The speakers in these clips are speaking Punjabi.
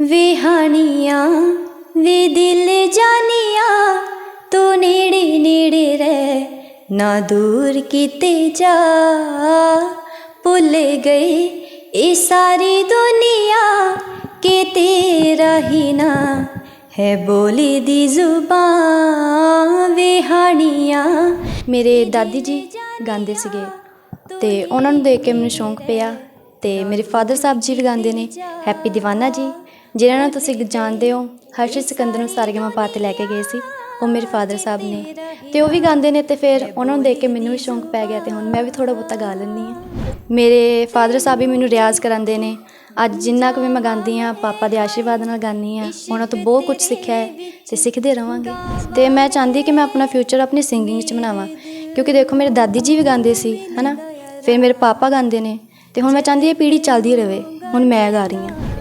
ਵਿਹਾਣੀਆਂ ਵੇ ਦਿਲ ਜਾਨੀਆਂ ਤੂੰ ਨੇੜੇ ਨੇੜੇ ਰਹਿ ਨਾ ਦੂਰ ਕਿਤੇ ਜਾ। ਭੁੱਲ ਗਈ ਇਹ ਸਾਰੀ ਦੁਨੀਆ ਕਿ ਤੇਰਾ ਹੀ ਨਾ ਹੈ ਬੋਲੀ ਦੀ ਜ਼ੁਬਾਨ। ਵਿਹਾਣੀਆਂ ਮੇਰੇ ਦਾਦੀ ਜੀ ਗਾਉਂਦੇ ਸੀਗੇ ਤੇ ਉਹਨਾਂ ਨੂੰ ਦੇਖ ਕੇ ਮੈਨੂੰ ਸ਼ੌਂਕ ਪਿਆ ਤੇ ਮੇਰੇ ਫਾਦਰ ਸਾਹਿਬ ਜੀ ਵੀ ਗਾਉਂਦੇ ਨੇ। ਹੈਪੀ ਦੀਵਾਨਾ ਜੀ ਜਿਨ੍ਹਾਂ ਨੂੰ ਤੁਸੀਂ ਜਾਣਦੇ ਹੋ ਹਰਸ਼ਿਤ ਸਿਕੰਦਰ ਨੂੰ ਸਾਰੇਗਾਮਾ ਪਾ ਤੇ ਲੈ ਕੇ ਗਏ ਸੀ, ਉਹ ਮੇਰੇ ਫਾਦਰ ਸਾਹਿਬ ਨੇ। ਤੇ ਉਹ ਵੀ ਗਾਉਂਦੇ ਨੇ ਤੇ ਫਿਰ ਉਹਨਾਂ ਨੂੰ ਦੇਖ ਕੇ ਮੈਨੂੰ ਵੀ ਸ਼ੌਂਕ ਪੈ ਗਿਆ ਤੇ ਹੁਣ ਮੈਂ ਵੀ ਥੋੜਾ ਬਹੁਤਾ ਗਾ ਲੈਂਦੀ ਹਾਂ। ਮੇਰੇ ਫਾਦਰ ਸਾਹਿਬ ਵੀ ਮੈਨੂੰ ਰਿਆਜ਼ ਕਰਾਉਂਦੇ ਨੇ, ਅੱਜ ਜਿੰਨਾ ਕੁ ਵੀ ਮੈਂ ਗਾਉਂਦੀ ਹਾਂ, ਪਾਪਾ ਦੇ ਆਸ਼ੀਰਵਾਦ ਨਾਲ ਗਾਉਂਦੀ ਹਾਂ, ਉਹਨਾਂ ਤੋਂ ਬਹੁਤ ਕੁਝ ਸਿੱਖਿਆ ਹੈ, ਤੇ ਸਿੱਖਦੇ ਰਵਾਂਗੇ। ਤੇ ਮੈਂ ਚਾਹੁੰਦੀ ਕਿ ਮੈਂ ਆਪਣਾ ਫਿਊਚਰ ਆਪਣੀ ਸਿੰਗਿੰਗ 'ਚ ਬਣਾਵਾਂ, ਕਿਉਂਕਿ ਦੇਖੋ ਮੇਰੇ ਦਾਦੀ ਜੀ ਵੀ ਗਾਉਂਦੇ ਸੀ, ਹਨਾ? ਫਿਰ ਮੇਰੇ ਪਾਪਾ ਗਾਉਂਦੇ ਨੇ, ਤੇ ਹੁਣ ਮੈਂ ਚਾਹੁੰਦੀ ਇਹ ਪੀੜ੍ਹੀ ਚੱਲਦੀ ਰਹੇ, ਹੁਣ ਮੈਂ ਗਾ ਰਹੀ ਹਾਂ।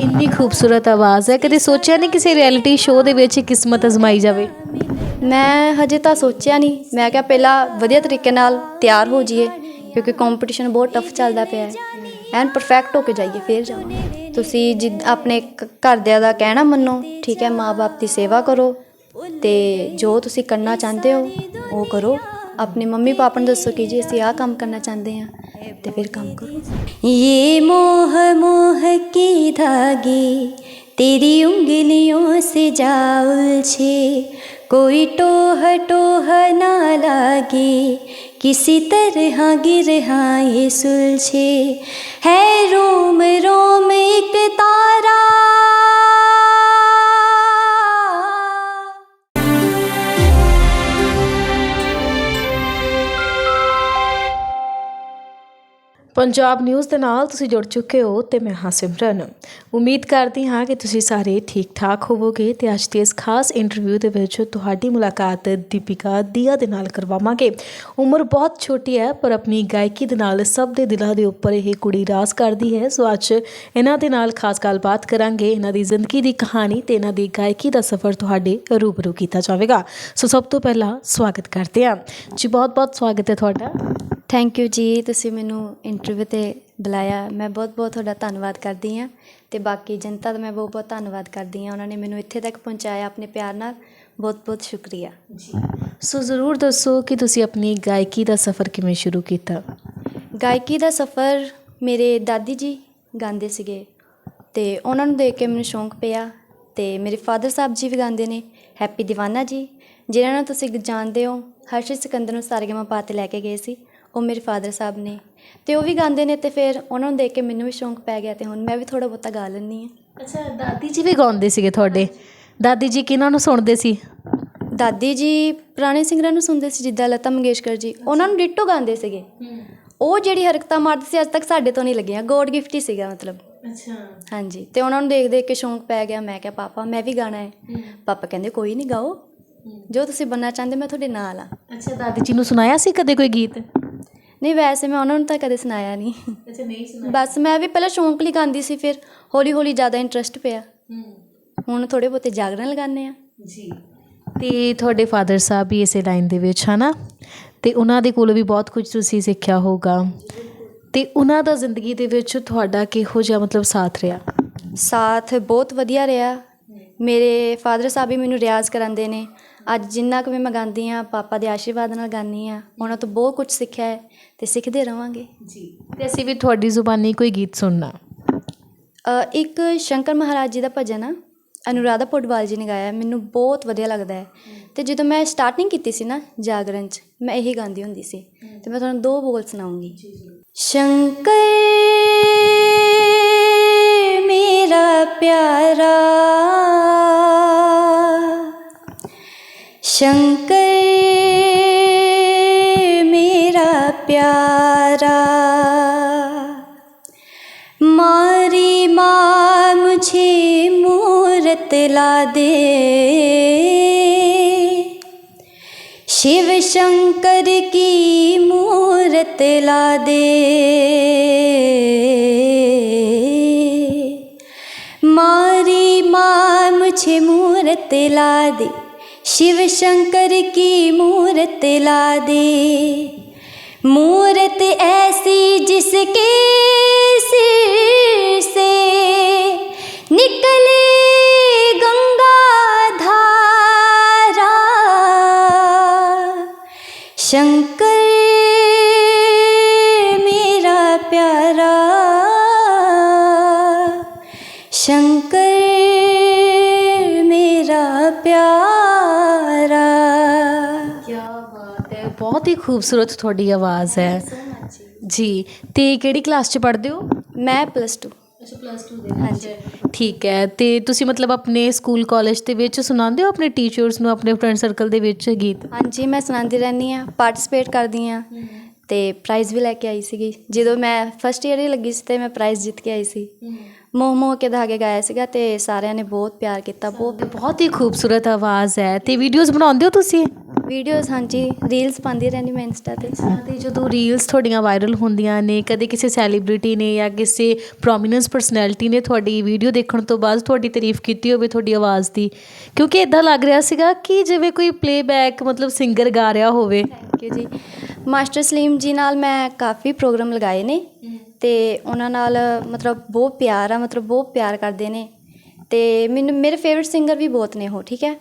ਇੰਨੀ ਖੂਬਸੂਰਤ ਆਵਾਜ਼ ਹੈ, ਕਦੇ ਸੋਚਿਆ ਨਹੀਂ ਕਿਸੇ ਰਿਐਲਿਟੀ ਸ਼ੋਅ ਦੇ ਵਿੱਚ ਕਿਸਮਤ ਅਜ਼ਮਾਈ ਜਾਵੇ? ਮੈਂ ਹਜੇ ਤਾਂ ਸੋਚਿਆ ਨਹੀਂ। ਮੈਂ ਕਿਹਾ ਪਹਿਲਾਂ ਵਧੀਆ ਤਰੀਕੇ ਨਾਲ ਤਿਆਰ ਹੋ ਜਾਈਏ, ਕਿਉਂਕਿ ਕੰਪੀਟੀਸ਼ਨ ਬਹੁਤ ਟਫ ਚੱਲਦਾ ਪਿਆ ਹੈ। ਐਨ ਪਰਫੈਕਟ ਹੋ ਕੇ ਜਾਈਏ, ਫਿਰ ਜਾਵਾਂਗੇ। ਤੁਸੀਂ ਜਿੱਦ ਆਪਣੇ ਕ- ਘਰਦਿਆਂ ਦਾ ਕਹਿਣਾ ਮੰਨੋ, ਠੀਕ ਹੈ ਮਾਪੇ ਦੀ ਸੇਵਾ ਕਰੋ ਤੇ ਜੋ ਤੁਸੀਂ ਕਰਨਾ ਚਾਹੁੰਦੇ ਹੋ, ਉਹ ਕਰੋ। अपने मम्मी पापा दसो कि जी असी आह कम्म करना चाहते हैं तो फिर काम करो। ये मोह मोह के धागे, तेरी उंगलियों से जाऊल छे। कोई टोह टोह ना लागे, किसी तरह गिर हाँ ये सुलझे है रोम रोम एक तारा ਪੰਜਾਬ ਨਿਊਜ਼ ਦੇ ਨਾਲ ਤੁਸੀਂ ਜੁੜ ਚੁੱਕੇ ਹੋ ਤੇ ਮੈਂ ਹਾਂ ਸਿਮਰਨ। ਉਮੀਦ ਕਰਦੀ ਹਾਂ ਕਿ ਤੁਸੀਂ ਸਾਰੇ ਠੀਕ ਠਾਕ ਹੋਵੋਗੇ ਤੇ ਅੱਜ ਦੇ ਇਸ ਖਾਸ ਇੰਟਰਵਿਊ ਦੇ ਵਿੱਚ ਤੁਹਾਡੀ ਮੁਲਾਕਾਤ ਦੀਪਿਕਾ ਦੀਆ ਦੇ ਨਾਲ ਕਰਵਾਵਾਂਗੇ। ਉਮਰ ਬਹੁਤ ਛੋਟੀ ਹੈ, ਪਰ ਆਪਣੀ ਗਾਇਕੀ ਦੇ ਨਾਲ ਸਭ ਦੇ ਦਿਲਾਂ ਦੇ ਉੱਪਰ ਇਹ ਕੁੜੀ ਰਾਜ ਕਰਦੀ ਹੈ। ਸੋ ਅੱਜ ਇਹਨਾਂ ਦੇ ਨਾਲ ਖਾਸ ਗੱਲਬਾਤ ਕਰਾਂਗੇ, ਇਹਨਾਂ ਦੀ ਜ਼ਿੰਦਗੀ ਦੀ ਕਹਾਣੀ ਤੇ ਇਹਨਾਂ ਦੀ ਗਾਇਕੀ ਦਾ ਸਫ਼ਰ ਤੁਹਾਡੇ ਰੂਬਰੂ ਕੀਤਾ ਜਾਵੇਗਾ। ਸੋ ਸਭ ਤੋਂ ਪਹਿਲਾਂ ਸਵਾਗਤ ਕਰਦੇ ਹਾਂ। ਜੀ ਬਹੁਤ ਬਹੁਤ ਸਵਾਗਤ ਹੈ ਤੁਹਾਡਾ। ਥੈਂਕ ਯੂ ਜੀ, ਤੁਸੀਂ ਮੈਨੂੰ ਇੰਟਰਵਿਊ ਤੇ ਬੁਲਾਇਆ। ਮੈਂ ਬਹੁਤ ਬਹੁਤ ਤੁਹਾਡਾ ਧੰਨਵਾਦ ਕਰਦੀ ਹਾਂ। ਅਤੇ ਬਾਕੀ ਜਨਤਾ ਦਾ ਮੈਂ ਬਹੁਤ ਬਹੁਤ ਧੰਨਵਾਦ ਕਰਦੀ ਹਾਂ। ਉਹਨਾਂ ਨੇ ਮੈਨੂੰ ਇੱਥੇ ਤੱਕ ਪਹੁੰਚਾਇਆ ਆਪਣੇ ਪਿਆਰ ਨਾਲ। ਬਹੁਤ ਬਹੁਤ ਸ਼ੁਕਰੀਆ। ਸੋ ਜ਼ਰੂਰ ਦੱਸੋ ਕਿ ਤੁਸੀਂ ਆਪਣੀ ਗਾਇਕੀ ਦਾ ਸਫ਼ਰ ਕਿਵੇਂ ਸ਼ੁਰੂ ਕੀਤਾ? ਗਾਇਕੀ ਦਾ ਸਫ਼ਰ ਮੇਰੇ ਦਾਦੀ ਜੀ ਗਾਉਂਦੇ ਸੀਗੇ। ਤੇ ਉਹਨਾਂ ਨੂੰ ਦੇਖ ਕੇ ਮੈਨੂੰ ਸ਼ੌਂਕ ਪਿਆ। ਤੇ ਮੇਰੇ ਫਾਦਰ ਸਾਹਿਬ ਜੀ ਵੀ ਗਾਉਂਦੇ ਨੇ। ਹੈਪੀ ਦੀਵਾਨਾ ਜੀ, ਜਿਨ੍ਹਾਂ ਨੂੰ ਤੁਸੀਂ ਜਾਣਦੇ ਹੋ, ਹਰਸ਼ਿਤ ਸਿਕੰਦਰ ਨੂੰ ਸਾਰੇਗਾਮਾ ਪਾ ਤੇ ਲੈ ਕੇ ਗਏ ਸੀ। ਉਹ ਮੇਰੇ ਫਾਦਰ ਸਾਹਿਬ ਨੇ। ਤੇ ਉਹ ਵੀ ਗਾਉਂਦੇ ਨੇ ਤੇ ਫਿਰ ਉਹਨਾਂ ਨੂੰ ਦੇਖ ਕੇ ਮੈਨੂੰ ਵੀ ਸ਼ੌਂਕ ਪੈ ਗਿਆ ਤੇ ਹੁਣ ਮੈਂ ਵੀ ਥੋੜਾ ਬਹੁਤਾ ਗਾ ਲੈਂਦੀ ਹਾਂ। ਅੱਛਾ ਦਾਦੀ ਜੀ ਵੀ ਗਾਉਂਦੇ ਸੀਗੇ ਤੁਹਾਡੇ? ਦਾਦੀ ਜੀ ਕਿਹਨਾਂ ਨੂੰ ਸੁਣਦੇ ਸੀ? ਦਾਦੀ ਜੀ ਪੁਰਾਣੇ ਸਿੰਗਰਾਂ ਨੂੰ ਸੁਣਦੇ ਸੀ ਜਿੱਦਾਂ ਲਤਾ ਮੰਗੇਸ਼ਕਰ ਜੀ। ਉਹਨਾਂ ਨੂੰ ਡਿੱਟੋ ਗਾਉਂਦੇ ਸੀਗੇ। ਉਹ ਜਿਹੜੀ ਹਰਕਤਾਂ ਮਾਰਦੇ ਸੀ ਅੱਜ ਤੱਕ ਸਾਡੇ ਤੋਂ ਨਹੀਂ ਲੱਗੀਆਂ। ਗੋਡ ਗਿਫਟ ਹੀ ਸੀਗਾ ਮਤਲਬ। ਅੱਛਾ। ਹਾਂਜੀ। ਤੇ ਉਹਨਾਂ ਨੂੰ ਦੇਖ ਦੇਖ ਕੇ ਸ਼ੌਂਕ ਪੈ ਗਿਆ। ਮੈਂ ਕਿਹਾ ਪਾਪਾ ਮੈਂ ਵੀ ਗਾਣਾ ਹੈ। ਪਾਪਾ ਕਹਿੰਦੇ ਕੋਈ ਨਹੀਂ ਗਾਓ। ਜੋ ਤੁਸੀਂ ਬੰਨਾ ਚਾਹੁੰਦੇ ਮੈਂ ਤੁਹਾਡੇ ਨਾਲ ਆ ਅੱਛਾ ਦਾਦੀ ਜੀ ਨੂੰ ਸੁਣਾਇਆ ਸੀ ਕਦੇ ਕੋਈ ਗੀਤ? ਨਹੀਂ ਵੈਸੇ ਮੈਂ ਉਹਨਾਂ ਨੂੰ ਤਾਂ ਕਦੇ ਸੁਣਾਇਆ ਨਹੀਂ। ਅੱਛਾ ਨਹੀਂ ਬਸ ਮੈਂ ਵੀ ਪਹਿਲਾਂ ਸ਼ੌਂਕ ਲਈ ਗਾਉਂਦੀ ਸੀ ਫਿਰ ਹੌਲੀ ਹੌਲੀ ਜ਼ਿਆਦਾ ਇੰਟਰਸਟ ਪਿਆ। ਹੁਣ ਥੋੜੇ ਬਹੁਤੇ ਜਾਗਰਣ ਲਗਾਉਂਦੇ ਆ ਜੀ। ਤੇ ਤੁਹਾਡੇ ਫਾਦਰ ਸਾਹਿਬ ਵੀ ਇਸੇ ਲਾਈਨ ਦੇ ਵਿੱਚ ਹਨਾ? ਤੇ ਉਹਨਾਂ ਦੇ ਕੋਲੋਂ ਵੀ ਬਹੁਤ ਕੁਝ ਤੁਸੀਂ ਸਿੱਖਿਆ ਹੋਗਾ ਤੇ ਉਹਨਾਂ ਦਾ ਜ਼ਿੰਦਗੀ ਦੇ ਵਿੱਚ ਤੁਹਾਡਾ ਕਿਹੋ ਜਿਹਾ ਮਤਲਬ ਸਾਥ ਰਿਹਾ? ਸਾਥ ਬਹੁਤ ਵਧੀਆ ਰਿਹਾ। ਮੇਰੇ ਫਾਦਰ ਸਾਹਿਬ ਵੀ ਮੈਨੂੰ ਰਿਆਜ਼ ਕਰਾਉਂਦੇ ਨੇ। ਅੱਜ ਜਿੰਨਾ ਕੁ ਵੀ ਮੈਂ ਗਾਉਂਦੀ ਹਾਂ ਪਾਪਾ ਦੇ ਆਸ਼ੀਰਵਾਦ ਨਾਲ ਗਾਉਂਦੀ ਹਾਂ ਉਹਨਾਂ ਤੋਂ ਬਹੁਤ ਕੁਝ ਸਿੱਖਿਆ ਹੈ ਤੇ ਸਿੱਖਦੇ ਰਵਾਂਗੇ। ਜੀ। ਤੇ ਅਸੀਂ ਵੀ ਤੁਹਾਡੀ ਜ਼ੁਬਾਨੀ ਕੋਈ ਗੀਤ ਸੁਣਨਾ। ਅ, ਇੱਕ ਸ਼ੰਕਰ ਮਹਾਰਾਜ ਜੀ ਦਾ ਭਜਨ ਆ ਅਨੁਰਾਧਾ ਪੋਡਵਾਲ ਜੀ ਨੇ ਗਾਇਆ ਮੈਨੂੰ ਬਹੁਤ ਵਧੀਆ ਲੱਗਦਾ ਹੈ। ਤੇ ਜਦੋਂ ਮੈਂ ਸਟਾਰਟਿੰਗ ਕੀਤੀ ਸੀ ਨਾ ਜਾਗਰਣ ਚ ਮੈਂ ਇਹੀ ਗਾਉਂਦੀ ਹੁੰਦੀ ਸੀ। ਤੇ ਮੈਂ ਤੁਹਾਨੂੰ ਦੋ ਬੋਲ ਸੁਣਾਉਂਗੀ। ਸ਼ੰਕਰ शंकर मेरा प्यारा मारी माँ मुझे मूरत ला दे शिव शंकर की मूरत ला दे मारी माँ मुझे मूरत ला दे शिव शंकर की मूर्त ला दे मूर्त ऐसी जिसके सिर से निकले गंगा धारा। शंकर मेरा प्यारा। शंकर ਬਹੁਤ ਹੀ ਖੂਬਸੂਰਤ ਤੁਹਾਡੀ ਆਵਾਜ਼ ਹੈ। ਜੀ ਤੇ ਕਿਹੜੀ ਕਲਾਸ ਚ ਪੜ੍ਹਦੇ ਹੋ? ਮੈਂ ਪਲੱਸ 2 ਅੱਛਾ ਪਲੱਸ 2 ਦੇ ਵਿੱਚ। ਠੀਕ ਹੈ। ਤੇ ਤੁਸੀਂ ਮਤਲਬ ਆਪਣੇ ਸਕੂਲ ਕਾਲਜ ਦੇ ਵਿੱਚ ਸੁਣਾਉਂਦੇ ਹੋ ਆਪਣੇ ਟੀਚਰਸ ਨੂੰ ਆਪਣੇ ਫਰੈਂਡ ਸਰਕਲ ਦੇ ਵਿੱਚ ਗੀਤ? ਹਾਂਜੀ ਮੈਂ ਸੁਣਾਉਂਦੀ ਰਹਿੰਦੀ ਆ ਪਾਰਟਿਸਿਪੇਟ ਕਰਦੀ ਆ ਤੇ ਪ੍ਰਾਈਜ਼ ਵੀ ਲੈ ਕੇ ਆਈ ਸੀਗੀ। ਜਦੋਂ ਮੈਂ ਫਸਟ ਈਅਰ ਹੀ ਲੱਗੀ ਸੀ ਤੇ ਮੈਂ ਪ੍ਰਾਈਜ਼ ਜਿੱਤ ਕੇ ਆਈ ਸੀ। ਮੋਹ ਮੋਹ ਕੇ ਧਾਗੇ ਗਾਇਆ ਸੀਗਾ ਤੇ ਸਾਰਿਆਂ ਨੇ ਬਹੁਤ ਪਿਆਰ ਕੀਤਾ ਬਹੁਤ ਬਹੁਤ ਹੀ ਖੂਬਸੂਰਤ ਆਵਾਜ਼ ਹੈ। ਤੇ ਵੀਡੀਓਜ਼ ਬਣਾਉਂਦੇ ਹੋ ਤੁਸੀਂ? ਵੀਡੀਓਜ਼ ਹਾਂਜੀ ਰੀਲਸ ਪਾਉਂਦੀ ਰਹਿੰਦੀ ਮੈਂ ਇੰਸਟਾ ਤੇ। ਤੇ ਜਦੋਂ ਰੀਲਸ ਤੁਹਾਡੀਆਂ ਵਾਇਰਲ ਹੁੰਦੀਆਂ ਨੇ ਕਦੇ ਕਿਸੇ ਸੈਲੀਬ੍ਰਿਟੀ ਨੇ ਜਾਂ ਕਿਸੇ ਪ੍ਰੋਮੀਨੈਂਸ ਪਰਸਨੈਲਿਟੀ ਨੇ ਤੁਹਾਡੀ ਵੀਡੀਓ ਦੇਖਣ ਤੋਂ ਬਾਅਦ ਤੁਹਾਡੀ ਤਾਰੀਫ ਕੀਤੀ ਹੋਵੇ ਤੁਹਾਡੀ ਆਵਾਜ਼ ਦੀ? ਕਿਉਂਕਿ ਇਦਾਂ ਲੱਗ ਰਿਹਾ ਸੀਗਾ ਕਿ ਜਿਵੇਂ ਕੋਈ ਪਲੇਬੈਕ ਮਤਲਬ ਸਿੰਗਰ ਗਾ ਰਿਹਾ ਹੋਵੇ। Thank you ji. Master Salim ji ਨਾਲ ਮੈਂ ਕਾਫੀ ਪ੍ਰੋਗਰਾਮ ਲਗਾਏ ਨੇ। ਤੇ ਉਹਨਾਂ ਨਾਲ ਮਤਲਬ ਬਹੁਤ ਪਿਆਰ ਆ ਮਤਲਬ ਬਹੁਤ ਪਿਆਰ ਕਰਦੇ ਨੇ। ਤੇ ਮੈਨੂੰ ਮੇਰੇ ਫੇਵਰਿਟ ਸਿੰਗਰ ਵੀ ਬਹੁਤ ਨੇ ਉਹ ਠੀਕ ਹੈ?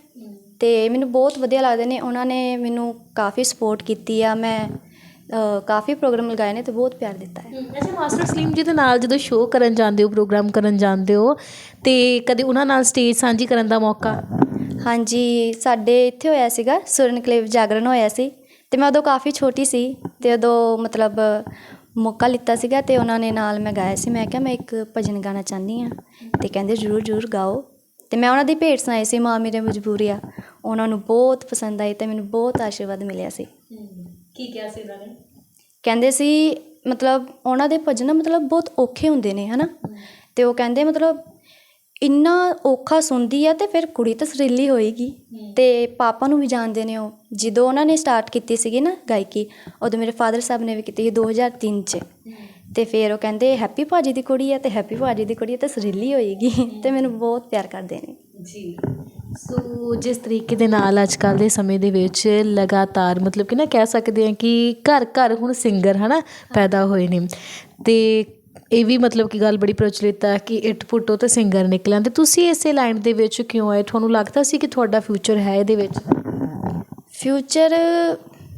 ਤੇ ਮੈਨੂੰ ਬਹੁਤ ਵਧੀਆ ਲੱਗਦੇ ਨੇ। ਉਹਨਾਂ ਨੇ ਮੈਨੂੰ ਕਾਫੀ ਸਪੋਰਟ ਕੀਤੀ ਆ। ਮੈਂ ਕਾਫੀ ਪ੍ਰੋਗਰਾਮ ਲਗਾਏ ਨੇ ਤੇ ਬਹੁਤ ਪਿਆਰ ਦਿੱਤਾ ਹੈ। ਅੱਛਾ ਮਾਸਟਰ ਸਲੀਮ ਜੀ ਦੇ ਨਾਲ ਜਦੋਂ ਸ਼ੋਅ ਕਰਨ ਜਾਂਦੇ ਹੋ ਪ੍ਰੋਗਰਾਮ ਕਰਨ ਜਾਂਦੇ ਹੋ ਤੇ ਕਦੇ ਉਹਨਾਂ ਨਾਲ ਸਟੇਜ ਸਾਂਝੀ ਕਰਨ ਦਾ ਮੌਕਾ? ਹਾਂਜੀ ਸਾਡੇ ਇੱਥੇ ਹੋਇਆ ਸੀਗਾ ਸੁਰਨ ਕਲੇਵ ਜਾਗਰਣ ਹੋਇਆ ਸੀ ਤੇ ਮੈਂ ਉਦੋਂ ਕਾਫੀ ਛੋਟੀ ਸੀ ਤੇ ਉਦੋਂ ਮਤਲਬ ਮੌਕਾ ਲਿੱਤਾ ਸੀਗਾ ਤੇ ਉਹਨਾਂ ਨੇ ਨਾਲ ਮੈਂ ਗਾਇਆ ਸੀ। ਮੈਂ ਕਿਹਾ ਮੈਂ ਇੱਕ ਭਜਨ ਗਾਣਾ ਚਾਹੁੰਦੀ ਆ ਤੇ ਕਹਿੰਦੇ ਜ਼ਰੂਰ ਜ਼ਰੂਰ ਗਾਓ। ਤੇ ਮੈਂ ਉਹਨਾਂ ਦੀ ਭੇਟ ਸੁਣਾਈ ਸੀ ਮਾਂ ਮੇਰੇ ਮਜਬੂਰੀ ਆ ਉਹਨਾਂ ਨੂੰ ਬਹੁਤ ਪਸੰਦ ਆਈ ਤੇ ਮੈਨੂੰ ਬਹੁਤ ਆਸ਼ੀਰਵਾਦ ਮਿਲਿਆ ਸੀ। ਕੀ ਕਿਹਾ ਸੀ ਉਹਨਾਂ ਨੇ? ਕਹਿੰਦੇ ਸੀ ਮਤਲਬ ਉਹਨਾਂ ਦੇ ਭਜਨ ਮਤਲਬ ਬਹੁਤ ਔਖੇ ਹੁੰਦੇ ਨੇ ਹਨਾ? ਤੇ ਉਹ ਕਹਿੰਦੇ ਮਤਲਬ ਇੰਨਾ ਔਖਾ ਸੁਣਦੀ ਆ ਤੇ ਫਿਰ ਕੁੜੀ ਤਾਂ ਸੁਰੀਲੀ ਹੋਏਗੀ। ਤੇ ਪਾਪਾ ਨੂੰ ਵੀ ਜਾਣਦੇ ਨੇ ਉਹ। ਜਦੋਂ ਉਹਨਾਂ ਨੇ ਸਟਾਰਟ ਕੀਤੀ ਸੀਗੀ ਨਾ ਗਾਇਕੀ ਉਦੋਂ ਮੇਰੇ ਫਾਦਰ ਸਾਹਿਬ ਨੇ ਵੀ ਕੀਤੀ ਸੀ 2003 ਚ। ਤੇ ਫਿਰ ਉਹ ਕਹਿੰਦੇ ਹੈਪੀ ਭਾਜੀ ਦੀ ਕੁੜੀ ਆ ਤੇ ਹੈਪੀ ਭਾਜੀ ਦੀ ਕੁੜੀ ਆ ਤੇ ਸੁਰੀਲੀ ਹੋਏਗੀ। ਤੇ ਮੈਨੂੰ ਬਹੁਤ ਪਿਆਰ ਕਰਦੇ ਨੇ। ਜੀ। ਸੋ ਜਿਸ ਤਰੀਕੇ ਦੇ ਨਾਲ ਅੱਜ ਕੱਲ ਦੇ ਸਮੇਂ ਦੇ ਵਿੱਚ ਲਗਾਤਾਰ ਮਤਲਬ ਕਿ ਨਾ ਕਹਿ ਸਕਦੇ ਹਾਂ ਕਿ ਘਰ ਘਰ ਹੁਣ ਸਿੰਗਰ ਹਨਾ ਪੈਦਾ ਹੋਏ ਨੇ। ਤੇ ਇਹ ਵੀ ਮਤਲਬ ਕਿ ਗੱਲ ਬੜੀ ਪ੍ਰਚਲਿਤ ਹੈ ਕਿ ਇਟ ਪੁੱਟੋ ਤੇ ਸਿੰਗਰ ਨਿਕਲਾਂ ਤੇ ਤੁਸੀਂ ਇਸੇ ਲਾਈਨ ਦੇ ਵਿੱਚ ਕਿਉਂ ਆਏ? ਤੁਹਾਨੂੰ ਲੱਗਦਾ ਸੀ ਕਿ ਤੁਹਾਡਾ ਫਿਊਚਰ ਹੈ ਇਹਦੇ ਵਿੱਚ? ਫਿਊਚਰ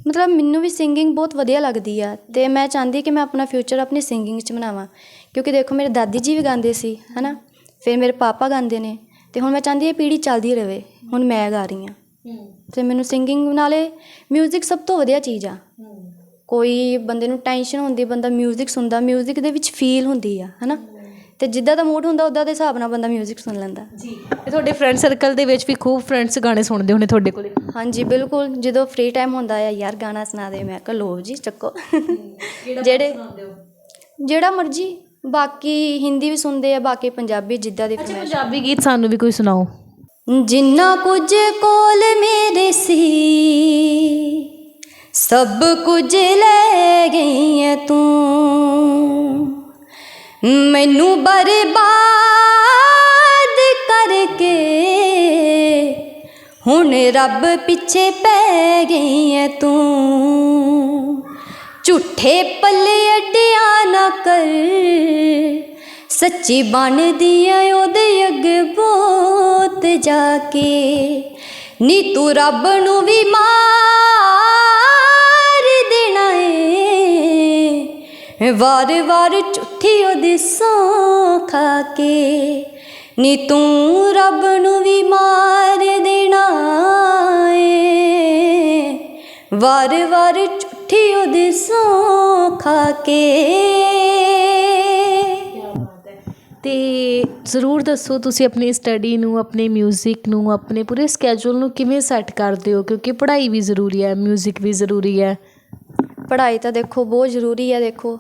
ਮਤਲਬ ਮੈਨੂੰ ਵੀ ਸਿੰਗਿੰਗ ਬਹੁਤ ਵਧੀਆ ਲੱਗਦੀ ਆ ਅਤੇ ਮੈਂ ਚਾਹੁੰਦੀ ਕਿ ਮੈਂ ਆਪਣਾ ਫਿਊਚਰ ਆਪਣੀ ਸਿੰਗਿੰਗ 'ਚ ਬਣਾਵਾਂ। ਕਿਉਂਕਿ ਦੇਖੋ ਮੇਰੇ ਦਾਦੀ ਜੀ ਵੀ ਗਾਉਂਦੇ ਸੀ ਹੈ ਨਾ ਫਿਰ ਮੇਰੇ ਪਾਪਾ ਗਾਉਂਦੇ ਨੇ ਅਤੇ ਹੁਣ ਮੈਂ ਚਾਹੁੰਦੀ ਇਹ ਪੀੜ੍ਹੀ ਚੱਲਦੀ ਰਹੇ ਹੁਣ ਮੈਂ ਗਾ ਰਹੀ ਹਾਂ। ਅਤੇ ਮੈਨੂੰ ਸਿੰਗਿੰਗ ਨਾਲੇ ਮਿਊਜ਼ਿਕ ਸਭ ਤੋਂ ਵਧੀਆ ਚੀਜ਼ ਆ। ਕੋਈ ਬੰਦੇ ਨੂੰ ਟੈਨਸ਼ਨ ਹੁੰਦੀ ਬੰਦਾ ਮਿਊਜ਼ਿਕ ਸੁਣਦਾ ਮਿਊਜ਼ਿਕ ਦੇ ਵਿੱਚ ਫੀਲ ਹੁੰਦੀ ਆ ਹੈ ਨਾ ਤੇ ਜਿੱਦਾਂ ਦਾ ਮੂਡ ਹੁੰਦਾ ਉਦਾਂ ਦੇ ਹਿਸਾਬ ਨਾਲ ਬੰਦਾ 뮤직 ਸੁਣ ਲੈਂਦਾ। ਜੀ। ਤੇ ਤੁਹਾਡੇ ਫਰੈਂਡ ਸਰਕਲ ਦੇ ਵਿੱਚ ਵੀ ਖੂਬ ਫਰੈਂਡਸ ਗਾਣੇ ਸੁਣਦੇ ਹੋਣੇ ਤੁਹਾਡੇ ਕੋਲੇ? ਹਾਂਜੀ ਬਿਲਕੁਲ। ਜਦੋਂ ਫ੍ਰੀ ਟਾਈਮ ਹੁੰਦਾ ਆ ਯਾਰ ਗਾਣਾ ਸੁਣਾ ਦੇ। ਮੈਂ ਕਿਹਾ ਲੋ ਜੀ ਚੱਕੋ। ਜਿਹੜੇ ਜਿਹੜਾ ਮਰਜ਼ੀ। ਬਾਕੀ ਹਿੰਦੀ ਵੀ ਸੁਣਦੇ ਆ ਬਾਕੀ ਪੰਜਾਬੀ ਜਿੱਦਾਂ ਦੀ ਫਰਮਾਇਸ਼ ਪੰਜਾਬੀ ਗੀਤ ਸਾਨੂੰ ਵੀ ਕੋਈ ਸੁਣਾਓ। ਜਿੰਨਾ ਕੁਝ ਕੋਲ ਮੇਰੇ ਸੀ ਸਭ ਕੁਝ ਲੈ ਗਈ ਐ ਤੂੰ। ਮੈਨੂੰ ਬਰਬਾਦ ਕਰਕੇ ਹੁਣ ਰੱਬ ਪਿੱਛੇ ਪੈ ਗਈ ਐ ਤੂੰ। ਝੂਠੇ ਪੱਲੇ ਅੱਡਿਆ ਨਾ ਕਰ, ਸੱਚੀ ਬਣਦੀ ਐ ਉਹਦੇ ਅੱਗੇ ਬਹੁਤ ਜਾ ਕੇ। ਨੀ ਤੂੰ ਰੱਬ ਨੂੰ ਵੀ ਮਾਰ ਵਾਰ ਵਾਰ ਝੂਠੀ ਉਹਦੀ ਸੌਂ ਖਾ ਕੇ ਨੀ ਤੂੰ ਰੱਬ ਨੂੰ ਵੀ ਮਾਰ ਦੇਣਾ ਏ ਵਾਰ ਵਾਰ ਝੂਠੀ ਉਹਦੀ ਸੌਂ ਖਾ ਕੇ ਤੇ ਜ਼ਰੂਰ ਦੱਸੋ ਤੁਸੀਂ ਆਪਣੀ ਸਟੱਡੀ ਨੂੰ ਆਪਣੇ 뮤직 ਨੂੰ ਆਪਣੇ ਪੂਰੇ ਸਕੇਜੂਲ ਨੂੰ ਕਿਵੇਂ ਸੈੱਟ ਕਰਦੇ ਹੋ ਕਿਉਂਕਿ ਪੜ੍ਹਾਈ ਵੀ ਜ਼ਰੂਰੀ ਹੈ 뮤직 ਵੀ ਜ਼ਰੂਰੀ ਹੈ ਪੜ੍ਹਾਈ ਤਾਂ ਦੇਖੋ ਬਹੁਤ ਜ਼ਰੂਰੀ ਹੈ ਦੇਖੋ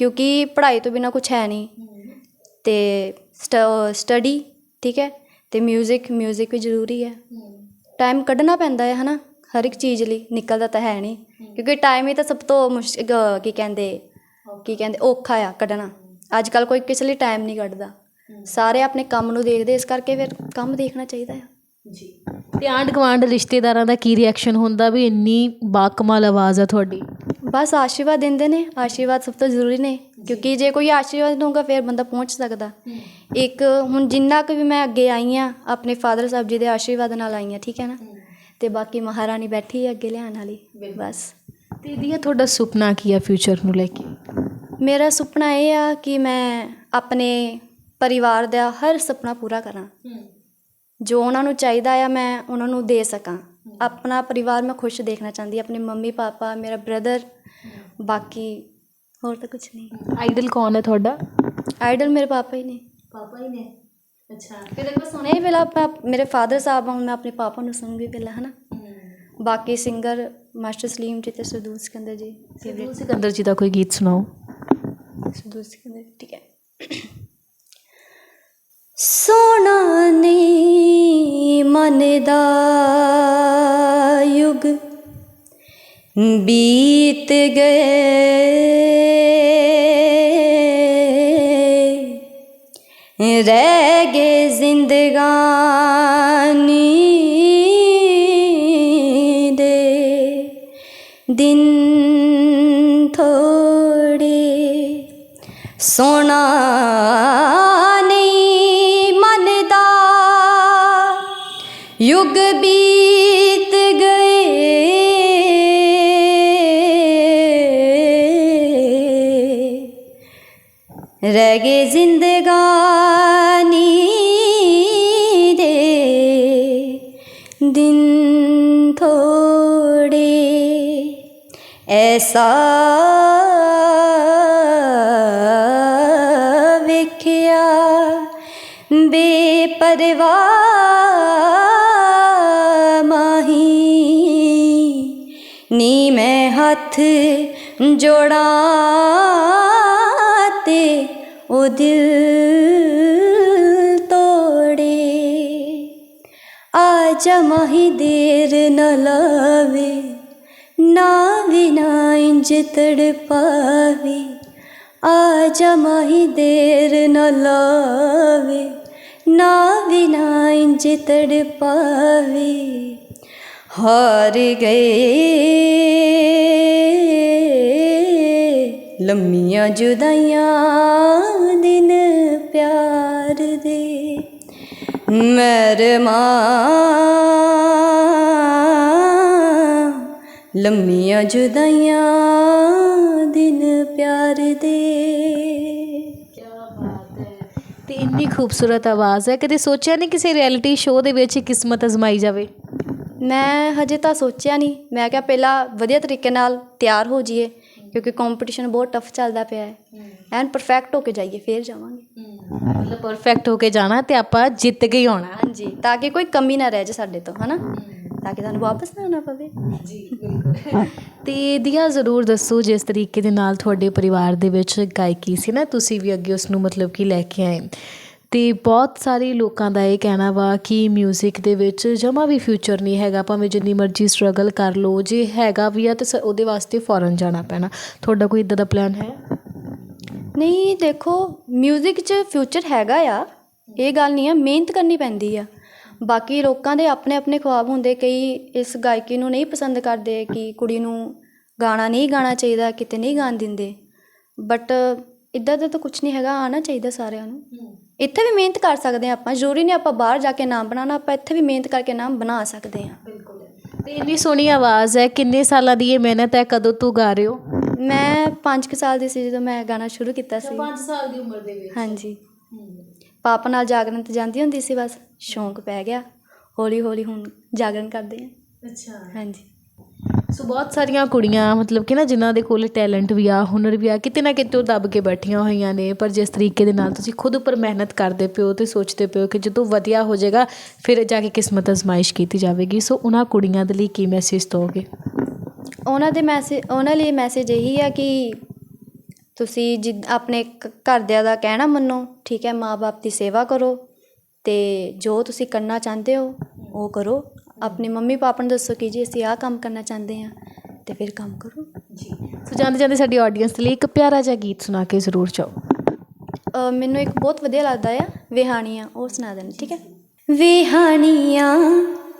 ਕਿਉਂਕਿ ਪੜ੍ਹਾਈ ਤੋਂ ਬਿਨਾ ਕੁਝ ਹੈ ਨਹੀਂ ਤੇ ਸਟੱਡੀ ਠੀਕ ਹੈ ਤੇ 뮤직 뮤직 ਵੀ ਜ਼ਰੂਰੀ ਹੈ ਟਾਈਮ ਕੱਢਣਾ ਪੈਂਦਾ ਹੈ ਹਨਾ ਹਰ ਇੱਕ ਚੀਜ਼ ਲਈ ਨਿਕਲਦਾ ਤਾਂ ਹੈ ਨਹੀਂ ਕਿਉਂਕਿ ਟਾਈਮ ਹੀ ਤਾਂ ਸਭ ਤੋਂ ਮੁਸ਼ਕਿਲ ਕੀ ਕਹਿੰਦੇ ਕੀ ਕਹਿੰਦੇ ਔਖਾ ਆ ਕੱਢਣਾ ਅੱਜ ਕੱਲ ਕੋਈ ਕਿਸੇ ਲਈ ਟਾਈਮ ਨਹੀਂ ਕੱਢਦਾ ਸਾਰੇ ਆਪਣੇ ਕੰਮ ਨੂੰ ਦੇਖਦੇ ਇਸ ਕਰਕੇ ਫਿਰ ਕੰਮ ਦੇਖਣਾ ਚਾਹੀਦਾ ਆ ਜੀ। ਤੇ ਆਂਢ ਗੁਆਂਢ ਰਿਸ਼ਤੇਦਾਰਾਂ ਦਾ ਕੀ ਰਿਐਕਸ਼ਨ ਹੁੰਦਾ ਵੀ ਇੰਨੀ ਬਾਕਮਾਲ ਆਵਾਜ਼ ਆ ਤੁਹਾਡੀ? ਬਸ ਆਸ਼ੀਰਵਾਦ ਦਿੰਦੇ ਨੇ। ਆਸ਼ੀਰਵਾਦ ਸਭ ਤੋਂ ਜ਼ਰੂਰੀ ਨੇ। ਕਿਉਂਕਿ ਜੇ ਕੋਈ ਆਸ਼ੀਰਵਾਦ ਦਊਗਾ ਫਿਰ ਬੰਦਾ ਪਹੁੰਚ ਸਕਦਾ। ਇੱਕ ਹੁਣ ਜਿੰਨਾ ਕੁ ਵੀ ਮੈਂ ਅੱਗੇ ਆਈ ਆ ਆਪਣੇ ਫਾਦਰ ਸਾਹਿਬ ਜੀ ਦੇ ਆਸ਼ੀਰਵਾਦ ਨਾਲ ਆਈ ਆ ਠੀਕ ਹੈ ਨਾ? ਤੇ ਬਾਕੀ ਮਹਾਰਾਣੀ ਬੈਠੀ ਹੈ ਅੱਗੇ ਲਿਆਉਣ ਵਾਲੀ। ਬਸ। ਤੇ ਦੀਆ ਤੁਹਾਡਾ ਸੁਪਨਾ ਕੀ ਆ ਫਿਊਚਰ ਨੂੰ ਲੈ ਕੇ? ਮੇਰਾ ਸੁਪਨਾ ਇਹ ਆ ਕਿ ਮੈਂ ਆਪਣੇ ਪਰਿਵਾਰ ਦਾ ਹਰ ਸੁਪਨਾ ਪੂਰਾ ਕਰਾਂ। ਜੋ ਉਹਨਾਂ ਨੂੰ ਚਾਹੀਦਾ ਆ ਮੈਂ ਉਹਨਾਂ ਨੂੰ ਦੇ ਸਕਾਂ। ਆਪਣਾ ਪਰਿਵਾਰ ਮੈਂ ਖੁਸ਼ ਦੇਖਣਾ ਚਾਹੁੰਦੀ ਆਪਣੇ ਮੰਮੀ ਪਾਪਾ ਮੇਰਾ ਬ੍ਰਦਰ ਬਾਕੀ ਹੋਰ ਤਾਂ ਕੁਝ ਨਹੀਂ। ਆਈਡਲ ਕੌਣ ਹੈ ਤੁਹਾਡਾ? ਆਈਡਲ ਮੇਰੇ ਪਾਪਾ ਹੀ ਨੇ। ਪਾਪਾ ਹੀ ਨੇ? ਅੱਛਾ। ਫਿਰ ਮੈਂ ਸੁਣਿਆ ਹੀ ਪਹਿਲਾਂ ਆਪਾਂ ਮੇਰੇ ਫਾਦਰ ਸਾਹਿਬ ਹੁਣ ਮੈਂ ਆਪਣੇ ਪਾਪਾ ਨੂੰ ਸੁਣੂਗੀ ਪਹਿਲਾਂ ਹਨਾ? ਬਾਕੀ ਸਿੰਗਰ ਮਾਸਟਰ ਸਲੀਮ ਜੀ ਤੇ ਸਰਦੂਲ ਸਿਕੰਦਰ ਜੀ। ਫੇਵਰੇਟ ਸਿਕੰਦਰ ਜੀ ਦਾ ਕੋਈ ਗੀਤ ਸੁਣਾਓ? ਸਰਦੂਲ ਸਿਕੰਦਰ ਠੀਕ ਹੈ। ਸੋਨਾ ਨਹੀਂ ਮਨ ਦਾ ਯੁਗ ਬੀਤ ਗਏ ਰਹਿ ਗਏ ਜ਼ਿੰਦਗਾਨੀ ਦੇ ਦਿਨ ਐਸਾ ਵੇਖਿਆ, ਬੇਪਰਵਾਹ ਮਾਹੀ। ਨੀ ਮੈਂ ਹੱਥ ਜੋੜਾਂ ਤੇ ਉਹ ਦਿਲ ਤੋੜੇ। ਆ ਜਾ ਮਾਹੀ, ਦੇਰ ਨਾ ਲਾਵੇ। ਨਾ ਵਿਨਾ ਇੰਜ ਤੜਪਾਵੇ, ਆ ਜਾ ਮਾਹੀ ਦੇਰ न ਲਾਵੇ, ਨਾ ਵਿਨਾ ਇੰਜ ਤੜਪਾਵੇ। ਹਾਰ ਗਏ ਲੰਮੀਆਂ ਜੁਦਾਈਆਂ ਦਿਨ ਪਿਆਰ ਦੇ, ਮਰਮਾ ਲੰਮੀਆਂ ਜੁਦਾਈਆਂ ਦਿਨ ਪਿਆਰ ਦੇ। ਕੀ ਬਾਤ ਹੈ ਤੇ ਇੰਨੀ ਖੂਬਸੂਰਤ ਆਵਾਜ਼ ਹੈ ਕਦੇ ਸੋਚਿਆ ਨਹੀਂ ਕਿਸੇ ਰਿਐਲਿਟੀ ਸ਼ੋਅ ਦੇ ਵਿੱਚ ਕਿਸਮਤ ਅਜ਼ਮਾਈ ਜਾਵੇ? ਮੈਂ ਹਜੇ ਤਾਂ ਸੋਚਿਆ ਨਹੀਂ। ਮੈਂ ਕਿਹਾ ਪਹਿਲਾਂ ਵਧੀਆ ਤਰੀਕੇ ਨਾਲ ਤਿਆਰ ਹੋ ਜਾਈਏ ਕਿਉਂਕਿ ਕੰਪੀਟੀਸ਼ਨ ਬਹੁਤ ਟਫ ਚੱਲਦਾ ਪਿਆ ਹੈ। ਐਨ ਪਰਫੈਕਟ ਹੋ ਕੇ ਜਾਈਏ ਫੇਰ ਜਾਵਾਂਗੇ। ਮਤਲਬ ਪਰਫੈਕਟ ਹੋ ਕੇ ਜਾਣਾ ਤੇ ਆਪਾਂ ਜਿੱਤ ਕੇ ਹੀ ਆਉਣਾ। ਹਾਂਜੀ ਤਾਂ ਕਿ ਕੋਈ ਕਮੀ ਨਾ ਰਹਿ ਜਾ ਸਾਡੇ ਤੋਂ ਹਨਾ? ਤਾਂ ਕਿ ਤੁਹਾਨੂੰ ਵਾਪਸ ਨਾ ਆਉਣਾ ਪਵੇ ਤੇ ਦੀਆ ਜ਼ਰੂਰ ਦੱਸੋ ਜਿਸ ਤਰੀਕੇ ਦੇ ਨਾਲ ਤੁਹਾਡੇ ਪਰਿਵਾਰ ਦੇ ਵਿੱਚ ਗਾਇਕੀ ਸੀ ਨਾ ਤੁਸੀਂ ਵੀ ਅੱਗੇ ਉਸ ਨੂੰ ਮਤਲਬ ਕਿ ਲੈ ਕੇ ਆਏ ਤੇ ਬਹੁਤ ਸਾਰੇ ਲੋਕਾਂ ਦਾ ਇਹ ਕਹਿਣਾ ਵਾ ਕਿ 뮤직 ਦੇ ਵਿੱਚ ਜਮਾ ਵੀ ਫਿਊਚਰ ਨਹੀਂ ਹੈਗਾ ਭਾਵੇਂ ਜਿੰਨੀ ਮਰਜ਼ੀ ਸਟਰਗਲ ਕਰ ਲਓ ਜੇ ਹੈਗਾ ਵੀ ਆ ਤੇ ਸ- ਉਹਦੇ ਵਾਸਤੇ ਫੋਰਨ ਜਾਣਾ ਪੈਣਾ ਤੁਹਾਡਾ ਕੋਈ ਇਦਾਂ ਦਾ ਪਲਾਨ ਹੈ ਨਹੀਂ ਦੇਖੋ 뮤직 'ਚ ਫਿਊਚਰ ਹੈਗਾ ਆ ਇਹ ਗੱਲ ਨਹੀਂ ਆ ਮਿਹਨਤ ਕਰਨੀ ਪੈਂਦੀ ਆ ਬਾਕੀ ਲੋਕਾਂ ਦੇ ਆਪਣੇ ਆਪਣੇ ਖੁਆਬ ਹੁੰਦੇ ਕਈ ਇਸ ਗਾਇਕੀ ਨੂੰ ਨਹੀਂ ਪਸੰਦ ਕਰਦੇ ਕਿ ਕੁੜੀ ਨੂੰ ਗਾਣਾ ਨਹੀਂ ਗਾਣਾ ਚਾਹੀਦਾ ਕਿਤੇ ਨਹੀਂ ਗਾਣ ਦਿੰਦੇ। ਬਟ ਇਦਾਂ ਦਾ ਤਾਂ ਕੁਝ ਨਹੀਂ ਹੈਗਾ ਆਣਾ ਚਾਹੀਦਾ ਸਾਰਿਆਂ ਨੂੰ। ਇੱਥੇ ਵੀ ਮਿਹਨਤ ਕਰ ਸਕਦੇ ਆ ਆਪਾਂ। ਜ਼ਰੂਰੀ ਨਹੀਂ ਆਪਾਂ ਬਾਹਰ ਜਾ ਕੇ ਨਾਮ ਬਣਾਉਣਾ ਆਪਾਂ ਇੱਥੇ ਵੀ ਮਿਹਨਤ ਕਰਕੇ ਨਾਮ ਬਣਾ ਸਕਦੇ ਆ ਤੇ ਇੰਨੀ ਸੋਹਣੀ ਆਵਾਜ਼ ਹੈ ਕਿੰਨੇ ਸਾਲਾਂ ਦੀ ਇਹ ਮਿਹਨਤ ਹੈ ਕਦੋਂ ਤੋਂ ਗਾ ਰਹੇ ਹੋ? ਮੈਂ 5 ਸਾਲ ਦੀ ਸੀ ਜਦੋਂ ਮੈਂ ਗਾਣਾ ਸ਼ੁਰੂ ਕੀਤਾ ਸੀ। 5 ਸਾਲ ਦੀ ਉਮਰ ਦੇ ਵਿੱਚ। ਹਾਂਜੀ। ਪਾਪਾ ਨਾਲ ਜਾਗਰਣ ਤੇ ਜਾਂਦੀ ਹੁੰਦੀ ਸੀ ਬਸ ਸ਼ੌਂਕ ਪੈ ਗਿਆ। ਹੌਲੀ ਹੌਲੀ ਹੁਣ ਜਾਗਰਣ ਕਰਦੇ ਆ। ਅੱਛਾ। ਹਾਂਜੀ। ਸੋ ਬਹੁਤ ਸਾਰੀਆਂ ਕੁੜੀਆਂ ਮਤਲਬ ਕਿ ਨਾ ਜਿਨ੍ਹਾਂ ਦੇ ਕੋਲ ਟੈਲੈਂਟ ਵੀ ਆ ਹੁਨਰ ਵੀ ਆ ਕਿਤੇ ਨਾ ਕਿਤੇ ਉਹ ਦੱਬ ਕੇ ਬੈਠੀਆਂ ਹੋਈਆਂ ਨੇ ਪਰ ਜਿਸ ਤਰੀਕੇ ਦੇ ਨਾਲ ਤੁਸੀਂ ਖੁਦ ਉੱਪਰ ਮਿਹਨਤ ਕਰਦੇ ਪਿਓ ਤੇ ਸੋਚਦੇ ਪਿਓ ਕਿ ਜਦੋਂ ਵਧੀਆ ਹੋ ਜਾਏਗਾ ਫਿਰ ਜਾ ਕੇ ਕਿਸਮਤ ਅਜ਼ਮਾਇਸ਼ ਕੀਤੀ ਜਾਵੇਗੀ। ਸੋ ਉਹਨਾਂ ਕੁੜੀਆਂ ਦੇ ਲਈ ਕੀ ਮੈਸੇਜ ਦੋਗੇ ਉਹਨਾਂ ਦੇ ਮੈਸੇਜ ਉਹਨਾਂ ਲਈ ਮੈਸੇਜ ਇਹੀ ਆ ਕਿ ਤੁਸੀਂ ਜਿ ਆਪਣੇ ਘ- ਘਰਦਿਆਂ ਦਾ ਕਹਿਣਾ ਮੰਨੋ ਠੀਕ ਹੈ ਮਾਪੇ ਦੀ ਸੇਵਾ ਕਰੋ ਤੇ ਜੋ ਤੁਸੀਂ ਕਰਨਾ ਚਾਹੁੰਦੇ ਹੋ ਉਹ ਕਰੋ। ਆਪਣੇ ਮੰਮੀ ਪਾਪਾ ਨੂੰ ਦੱਸੋ ਕਿ ਜੀ ਅਸੀਂ ਆਹ ਕੰਮ ਕਰਨਾ ਚਾਹੁੰਦੇ ਹਾਂ ਤੇ ਫਿਰ ਕੰਮ ਕਰੋ। ਸੋ ਜਾਂਦੇ ਜਾਂਦੇ ਸਾਡੀ ਆਡੀਅנס ਲਈ ਇੱਕ ਪਿਆਰਾ ਜਿਹਾ ਗੀਤ ਸੁਣਾ ਕੇ ਜ਼ਰੂਰ ਜਾਓ। ਮੈਨੂੰ ਇੱਕ ਬਹੁਤ ਵਧੀਆ ਲੱਗਦਾ ਆ ਵਿਹਾਣੀਆਂ ਉਹ ਸੁਣਾ ਦੇਣ ਠੀਕ ਹੈ। ਵਿਹਾਣੀਆਂ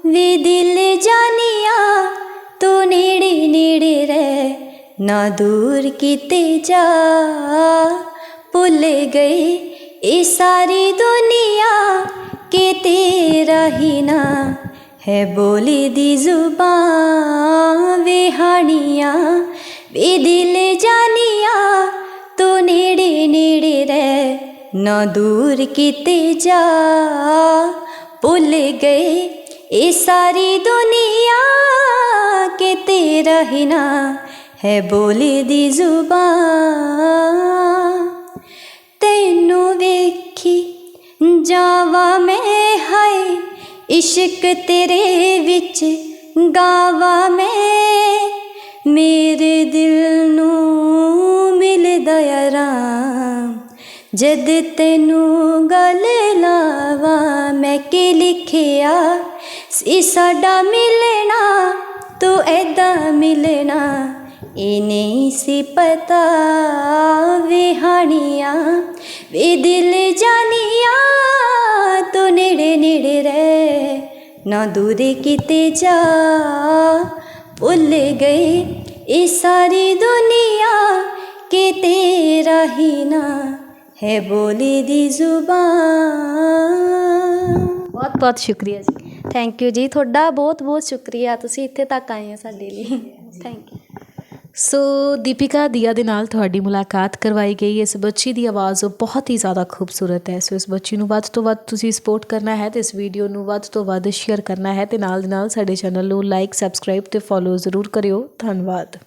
ਵੇ ਦਿਲ ਜਾਨੀਆਂ ਤੂੰ ਨੇੜੇ ਨੇੜੇ ਰਹਿ ਨਾ ਦੂਰ ਕਿਤੇ ਜਾ ਭੁੱਲ ਗਈ ਇਹ ਸਾਰੀ ਦੁਨੀਆ ਕਿ ਤੇਰਾ ਹੀ ਨਾ ਹੈ ਬੋਲੀ ਦੀ ਜ਼ੁਬਾਨ ਵੇ ਹਾਣੀਆਂ ਵੇ ਦਿਲ ਜਾਨੀਆਂ ਤੂੰ ਨੇੜੇ ਨੇੜੇ ਰਹਿ ਨਾ ਦੂਰ ਕਿਤੇ ਜਾ ਭੁੱਲ ਗਏ ਇਹ ਸਾਰੀ ਦੁਨੀਆ ਕਿ ਤੇਰਾ ਹੀ ਨਾ ਹੈ ਬੋਲੀ ਦੀ ਜ਼ੁਬਾਨ। ਤੈਨੂੰ ਵੇਖੀ ਜਾਵਾ ਮੈਂ, ਹਾਏ, ਇਸ਼ਕ ਤੇਰੇ ਵਿੱਚ ਗਾਵਾ ਮੈਂ। ਮੇਰੇ ਦਿਲ ਨੂੰ ਮਿਲਦਾ ਆਰਾਮ ਜਦ ਤੈਨੂੰ ਗੱਲ ਲਾਵਾ, ਮੈਂ ਕੀ ਲਿਖਿਆ? ਸੀ ਸਾਡਾ ਮਿਲਣਾ, ਤੂੰ ਐਦਾਂ ਮਿਲਣਾ। ਇਹ ਨਹੀਂ ਸੀ ਪਤਾ ਵੇ ਹਾਣੀਆਂ ਵੇ ਦਿਲ ਜਾਨੀਆਂ ਤੂੰ ਨੇੜੇ ਨੇੜੇ ਰਹਿ ਨਾ ਦੂਰੇ ਕਿਤੇ ਜਾ ਭੁੱਲ ਗਏ ਇਹ ਸਾਰੀ ਦੁਨੀਆ ਕਿ ਤੇਰਾ ਹੀ ਨਾ ਹੈ ਬੋਲੀ ਦੀ ਜ਼ੁਬਾਨ ਬਹੁਤ ਬਹੁਤ ਸ਼ੁਕਰੀਆ ਜੀ ਥੈਂਕ ਯੂ ਜੀ ਤੁਹਾਡਾ ਬਹੁਤ ਬਹੁਤ ਸ਼ੁਕਰੀਆ ਤੁਸੀਂ ਇੱਥੇ ਤੱਕ ਆਏ ਹੋ ਸਾਡੇ ਲਈ ਥੈਂਕ ਯੂ ਸੋ ਦੀਪਿਕਾ ਦੀਆ ਦੇ ਨਾਲ ਤੁਹਾਡੀ ਮੁਲਾਕਾਤ ਕਰਵਾਈ ਗਈ। ਇਸ ਬੱਚੀ ਦੀ ਆਵਾਜ਼ ਬਹੁਤ ਹੀ ਜ਼ਿਆਦਾ ਖੂਬਸੂਰਤ ਹੈ। ਸੋ, ਇਸ ਬੱਚੀ ਨੂੰ ਵੱਧ ਤੋਂ ਵੱਧ ਤੁਸੀਂ ਸਪੋਰਟ ਕਰਨਾ ਹੈ ਤੇ ਇਸ ਵੀਡੀਓ ਨੂੰ ਵੱਧ ਤੋਂ ਵੱਧ ਸ਼ੇਅਰ ਕਰਨਾ ਹੈ ਤੇ ਨਾਲ ਦੇ ਨਾਲ ਸਾਡੇ ਚੈਨਲ ਨੂੰ ਲਾਈਕ ਸਬਸਕ੍ਰਾਈਬ ਤੇ ਫੋਲੋ ਜ਼ਰੂਰ ਕਰਿਓ। ਧੰਨਵਾਦ।